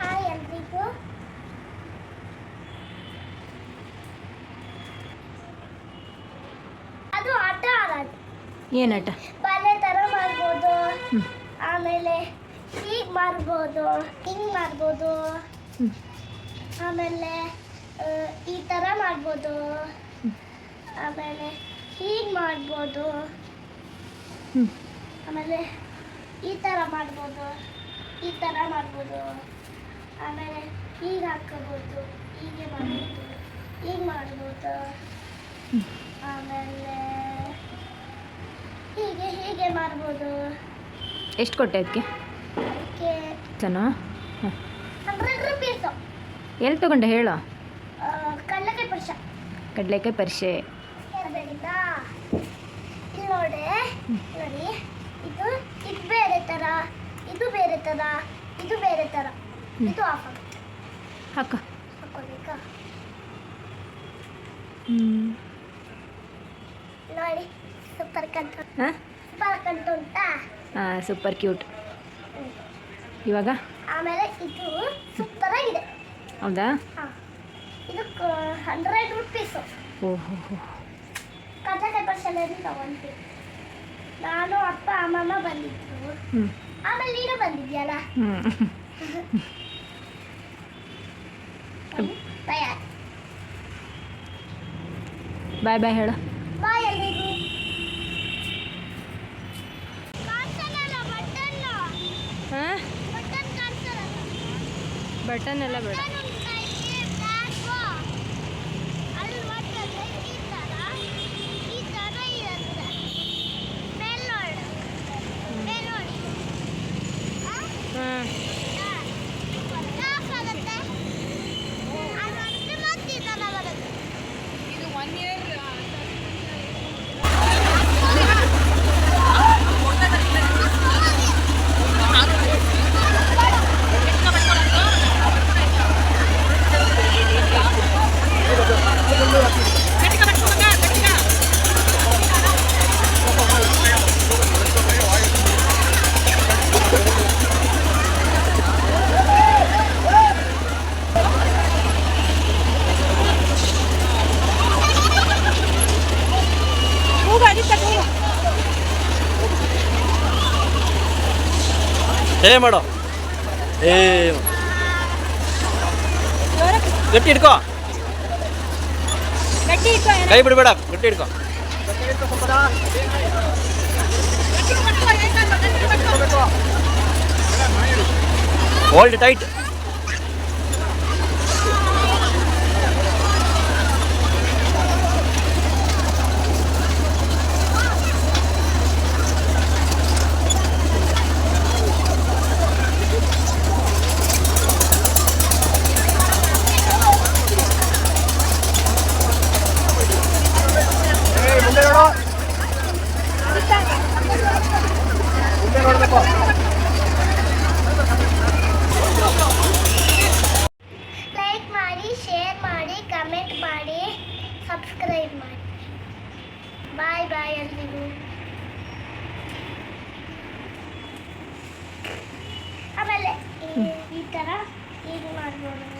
Hi ಎಲ್ರಿಗೂ ಅದು ಆಟ ಆಡೋದು. ಏನಾಟ? ಬಲೆ ಥರ ಮಾಡ್ಬೋದು. ಆಮೇಲೆ ಹೀಗೆ ಮಾಡ್ಬೋದು. ಹಿಂಗೆ ಮಾಡ್ಬೋದು. ಆಮೇಲೆ ಈ ಥರ ಮಾಡ್ಬೋದು. ಆಮೇಲೆ ಹೀಗೆ ಮಾಡ್ಬೋದು. ಆಮೇಲೆ ಈ ಥರ ಮಾಡ್ಬೋದು. ಈ ಥರ ಮಾಡ್ಬೋದು. ಆಮೇಲೆ ಹೀಗೆ ಹಾಕೋಬೋದು ಹೀಗೆ ಮಾಡ್ಬೋದು ಹೀಗೆ ಮಾಡ್ಬೋದು. ಆಮೇಲೆ ಹೀಗೆ ಹೀಗೆ ಮಾಡ್ಬೋದು. ಎಷ್ಟು ಕೊಟ್ಟೆ ಅದಕ್ಕೆ ಅದಕ್ಕೆ ಚೆನ್ನ ಹಾಂ ಹಂಡ್ರೆಡ್ ರುಪೀಸು ಎಲ್ಲಿ ತಗೊಂಡೆ ಹೇಳು? ಕಡಲೆಕಾಯಿ ಪರಿಷೆ. ಕಡಲೆಕಾಯಿ ಪರಿಷೆ. ನೋಡಿ ನೋಡಿ ಇದು ಇದು ಬೇರೆ ಥರ ಇದು ಬೇರೆ ಥರ ಇದು ಬೇರೆ ಥರ ಇದು ಆಫ್ ಹಾಕ. ಹಾಕೋಬೇಕಾ? ನೋಡಿ ಸೂಪರ್ ಕಂತ ಹಾಂ? ಸೂಪರ್ ಕಂತು ಉಂಟಾ? ಹಾಂ ಸೂಪರ್ ಕ್ಯೂಟ್ ಇವಾಗ? ಆಮೇಲೆ ಇದು ಸೂಪರ್ ಆಗಿದೆ. ಹೌದಾ? ಇದು ಹಂಡ್ರೆಡ್ ರುಪೀಸು ಓಹೋ ಕಥೆ ಪರ್ಸಲ್ಲಿ ತಗೊಂತೀವಿ ನಾನು ಅಪ್ಪ ಅಮ್ಮಮ್ಮ ಬಂದಿದ್ರು. ಆಮೇಲೆ ನೀನು ಬಂದಿದ್ಯಲ್ಲ ಬಾಯ್ ಬಾಯ್ ಹೇಳು. ಬಾಯ್ ಎಲ್ರಿಗೂ. ಬಟನ್ ಎಲ್ಲ ಬೇಡ ಬಟನ್ ಉಂಟಾ ಇಲ್ಲಿ ಬ್ಲ್ಯಾಕು ಅಲ್ಲಿ ಬಟನ್ ಈ ಥರ ಈ ಥರ ಇರುತ್ತೆ ಮೇಲೆ ನೋಡಿ ಮೇಲೆ ನೋಡಿ ಹಾಂ ಹಾಂ ಸಾಕಾಗುತ್ತೆ ಅದಂದ್ರೆ ಮತ್ತೆ ಈ ಥರ ಬರುತ್ತೆ ಏ ಮಾಡೋ. ಏ. ಗಟ್ಟಿ ಹಿಡ್ಕೋ. ಕೈ ಬಿಡಬೇಡ ಗಟ್ಟಿ ಹಿಡ್ಕೋ. ಹೋಲ್ಡ್ ಟೈಟ್ ಕಮೆಂಟ್ ಮಾಡಿ ಸಬ್ಸ್ಕ್ರೈಬ್ ಮಾಡಿ. ಬಾಯ್ ಬಾಯ್ ಎಲ್ರಿಗೂ. ಆಮೇಲೆ ಈ- ಈ ಥರ ಹೀಗೆ ಮಾಡ್ಬೋದು.